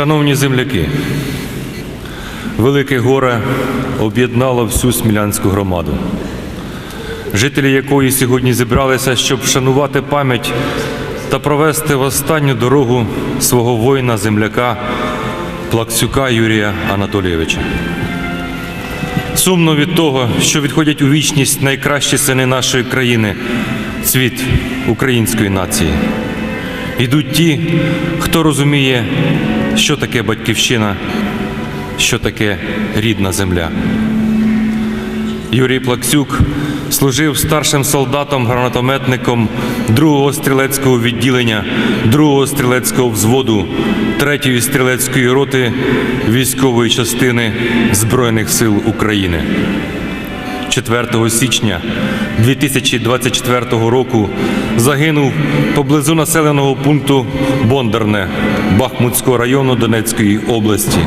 Шановні земляки, велике горе об'єднало всю смілянську громаду, жителі якої сьогодні зібралися, щоб вшанувати пам'ять та провести в останню дорогу свого воїна-земляка Плаксюка Юрія Анатолійовича. Сумно від того, що відходять у вічність найкращі сини нашої країни, цвіт української нації. Йдуть ті, хто розуміє, що таке батьківщина, що таке рідна земля. Юрій Плаксюк служив старшим солдатом-гранатометником 2-го стрілецького відділення 2-го стрілецького взводу 3-ї стрілецької роти військової частини Збройних сил України. 4 січня 2024 року загинув поблизу населеного пункту Бондарне Бахмутського району Донецької області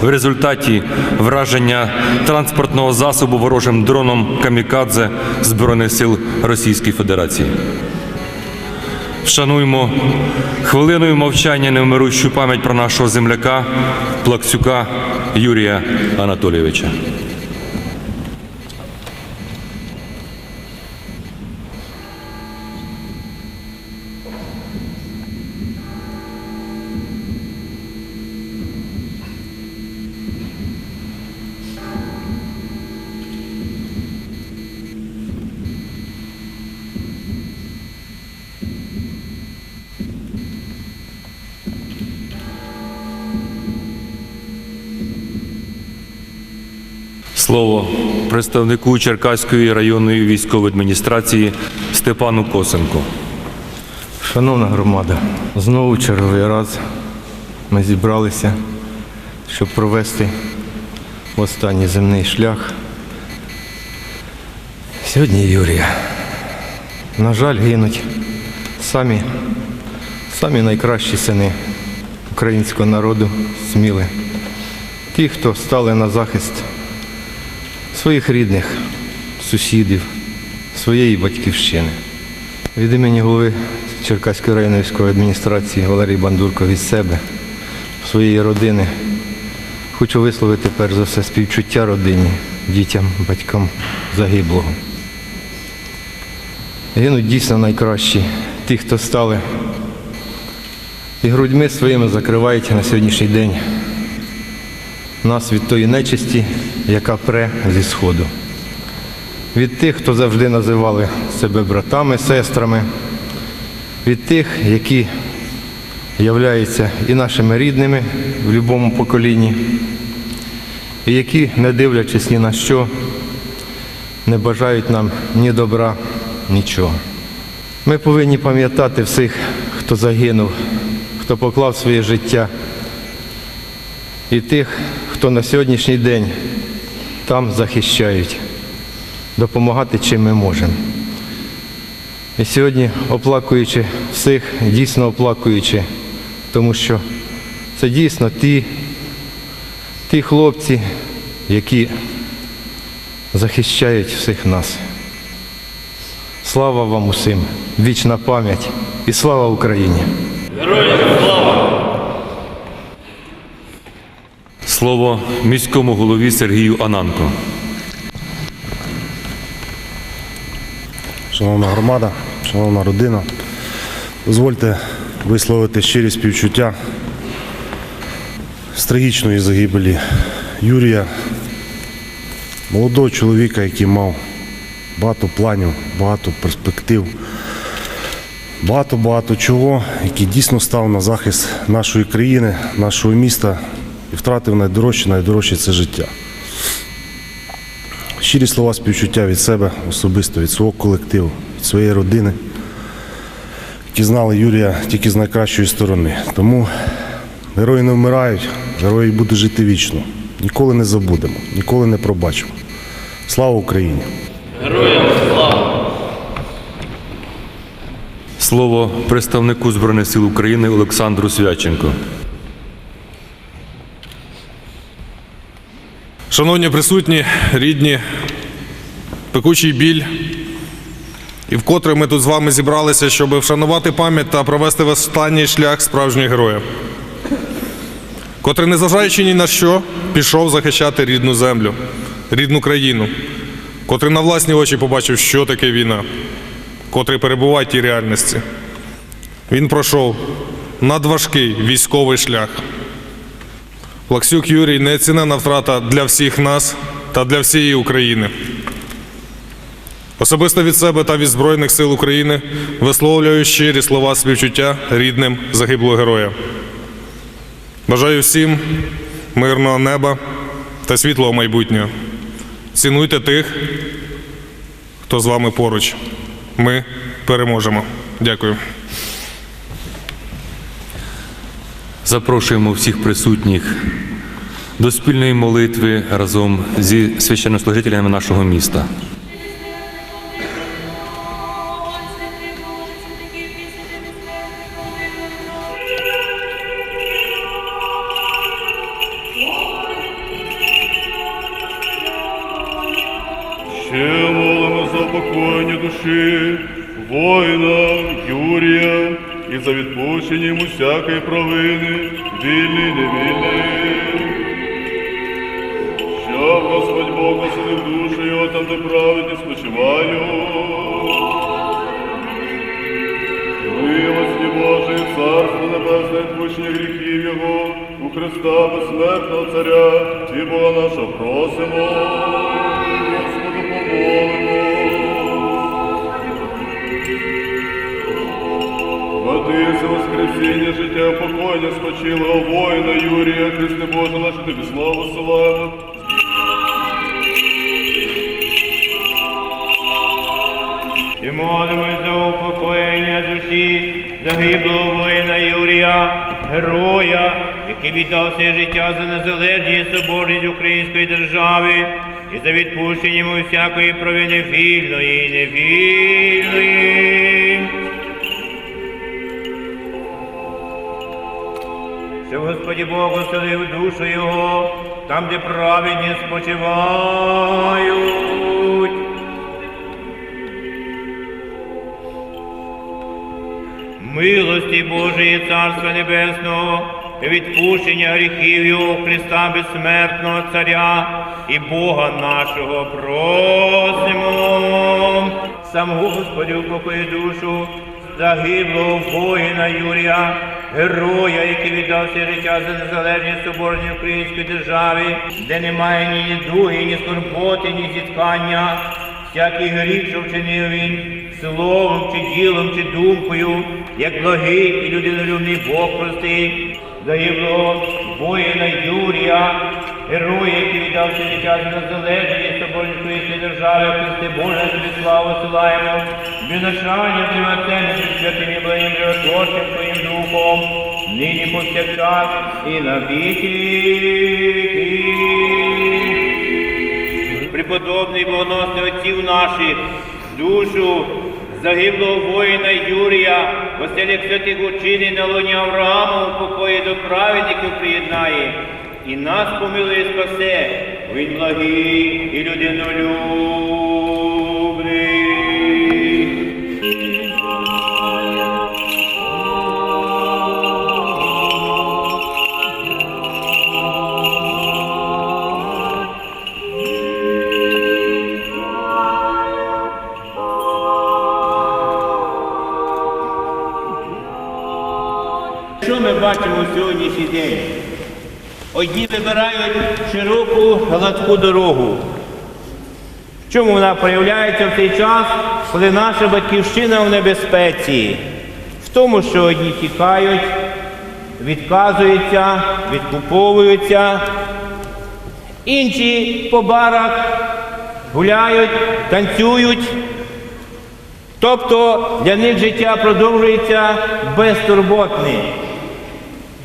в результаті враження транспортного засобу ворожим дроном Камікадзе Збройних сил Російської Федерації. Вшануємо хвилиною мовчання невмирущу пам'ять про нашого земляка Плаксюка Юрія Анатолійовича. Слово представнику Черкаської районної військової адміністрації Степану Косенко. Шановна громада, знову черговий раз ми зібралися, щоб провести останній земний шлях. Сьогодні Юрія. На жаль, гинуть самі, самі найкращі сини українського народу, сміли. Ті, хто стали на захист своїх рідних, сусідів, своєї батьківщини. Від імені голови Черкаської районної військової адміністрації Валерій Бандурко від себе, своєї родини. Хочу висловити перш за все співчуття родині, дітям, батькам загиблого. Гинуть дійсно найкращі, ті, хто стали і грудьми своїми закривають на сьогоднішній день нас від тої нечисті, яка пре зі сходу. Від тих, хто завжди називали себе братами, сестрами, від тих, які являються і нашими рідними в будь-якому поколінні, і які, не дивлячись ні на що, не бажають нам ні добра, нічого. Ми повинні пам'ятати всіх, хто загинув, хто поклав своє життя, і тих, хто на сьогоднішній день там захищають, допомагати чим ми можемо. І сьогодні, оплакуючи всіх, дійсно оплакуючи, тому що це дійсно ті, ті хлопці, які захищають всіх нас. Слава вам усім, вічна пам'ять і слава Україні! Слово міському голові Сергію Ананко. Шановна громада, шановна родина, дозвольте висловити щирі співчуття з трагічної загибелі Юрія, молодого чоловіка, який мав багато планів, багато перспектив, багато-багато чого, який дійсно став на захист нашої країни, нашого міста і втратив найдорожче, найдорожче це життя. Щирі слова співчуття від себе особисто, від свого колективу, від своєї родини, які знали Юрія тільки з найкращої сторони. Тому герої не вмирають, герої будуть жити вічно. Ніколи не забудемо, ніколи не пробачимо. Слава Україні! Героям слава! Слово представнику Збройних сил України Олександру Свяченко. Шановні присутні, рідні, пекучий біль. І вкотре ми тут з вами зібралися, щоб вшанувати пам'ять та провести в останній шлях справжнього героя. котрий, незважаючи ні на що, пішов захищати рідну землю, рідну країну, котрий на власні очі побачив, що таке війна, котрий перебуває в тій реальності. Він пройшов надважкий військовий шлях. Плаксюк Юрій неоцінена втрата для всіх нас та для всієї України. Особисто від себе та від Збройних сил України висловлюю щирі слова співчуття рідним загиблого героя. Бажаю всім мирного неба та світлого майбутнього. Цінуйте тих, хто з вами поруч. Ми переможемо. Дякую. Запрошуємо всіх присутніх до спільної молитви разом зі священнослужителями нашого міста. Ще молимо за покоєння душі воїна Юрія і за відпущення йому всякої провини, вільний, невільний. Щоб Господь Бог населив душу його там, де праведні спочивають. Милості Божої, Царство Небесне, відпущення гріхів Його, у Христа безсмертного Царя, і Бога нашого просимо, Господу помолимо. Владися воскресіння, життя покоєння спочилого воїна Юрія, Христе Боже, наше тобі славу силаємо. І молимось за упокоєння душі загиблого воїна Юрія, героя, який віддав своє життя за незалежність соборність української держави і за відпущення йому всякої провини вільної і невільної. Щоб Господі Бог оселив душу його, там, де праведні спочивають. милості Божої Царства Небесного, відпущення гріхів Його Христа безсмертного Царя і Бога нашого просимо. Сам Господи упокої душу загиблого воїна Юрія, героя, який віддав своє життя за незалежність соборної української держави, де немає ні недуги, ні скорботи, ні зіткання. Всякий гріх, що вчинив він, словом чи ділом, чи думкою, як благий і людинолюбний Бог простий, загиблого воїна Юрія, героя, який віддав своє життя за незалежність соборної української держави, Христи Боже, тобі славу силаємо, Твоїм Отцем і святим і благим животворчим Твоїм Духом, нині повсякчас і на віки. преподобний богоносний отців наших, душу загиблого воїна Юрія, оселях святих учинень на лоні Авраама, у покої до праведників приєднає, і нас помилує спасе, він благий і людинолюбний. Сьогоднішній день? Одні вибирають широку гладку дорогу. В чому вона проявляється в цей час, коли наша батьківщина в небезпеці? В тому, що одні тікають, відказуються, відкуповуються, інші по барах гуляють, танцюють. Тобто для них життя продовжується безтурботне.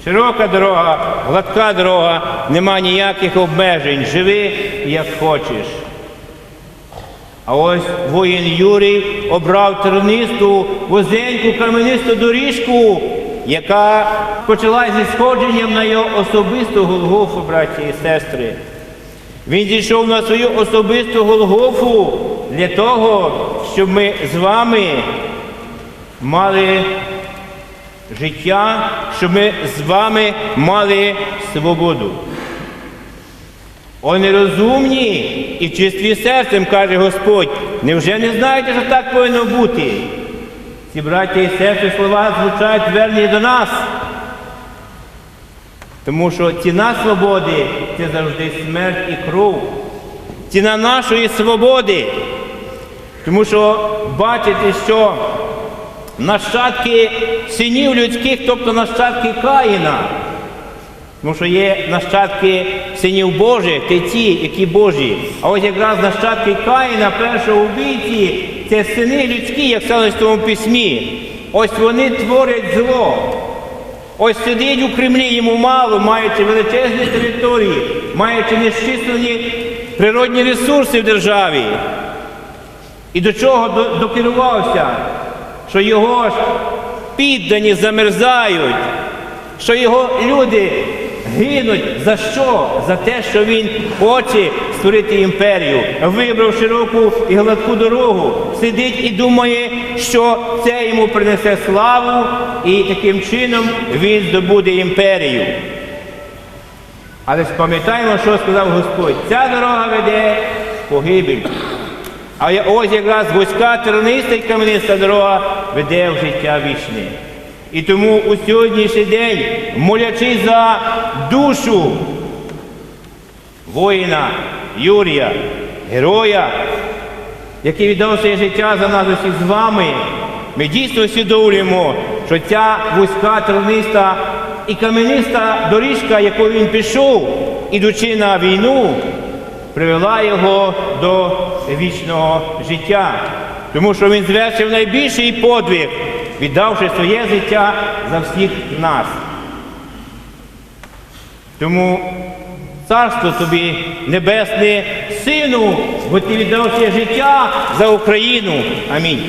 Широка дорога, гладка дорога, нема ніяких обмежень. Живи як хочеш. А ось воїн Юрій обрав тернисту, вузеньку каменисту доріжку, яка почалася зі сходженням на його особисту Голгофу, браті і сестри. Він зійшов на свою особисту Голгофу для того, щоб ми з вами мали життя, щоб ми з вами мали свободу. О нерозумні і чисті серцем, каже Господь, невже не знаєте, що так повинно бути? Ці браття і сестри слова звучать верні до нас. Тому що ціна свободи це завжди смерть і кров. Ціна нашої свободи. Тому що бачите, що нащадки синів людських, тобто нащадки Каїна, тому що є нащадки синів Божих, це ті, які Божі. А ось якраз нащадки Каїна, першого вбійці, це сини людські, як сталося в тому письмі. Ось вони творять зло. Ось сидить у Кремлі йому мало, маючи величезні території, маючи нещислені природні ресурси в державі. І до чого до- докерувався? Що його піддані замерзають, що його люди гинуть за що? За те, що він хоче створити імперію, вибрав широку і гладку дорогу, сидить і думає, що це йому принесе славу, і таким чином він здобуде імперію. Але спам'ятаємо, що сказав Господь, ця дорога веде в погибель. А ось якраз вузька терниста і камениста дорога веде в життя вічне. І тому у сьогоднішній день, молячись за душу воїна Юрія, героя, який віддав своє життя за нас усіх з вами, ми дійсно усвідомлюємо, що ця вузька терниста і камениста доріжка, якою він пішов, ідучи на війну, привела його до вічного життя. Тому що він звершив найбільший подвиг, віддавши своє життя за всіх нас. Тому царство тобі небесне, сину, бо ти віддав своє життя за Україну. Амінь.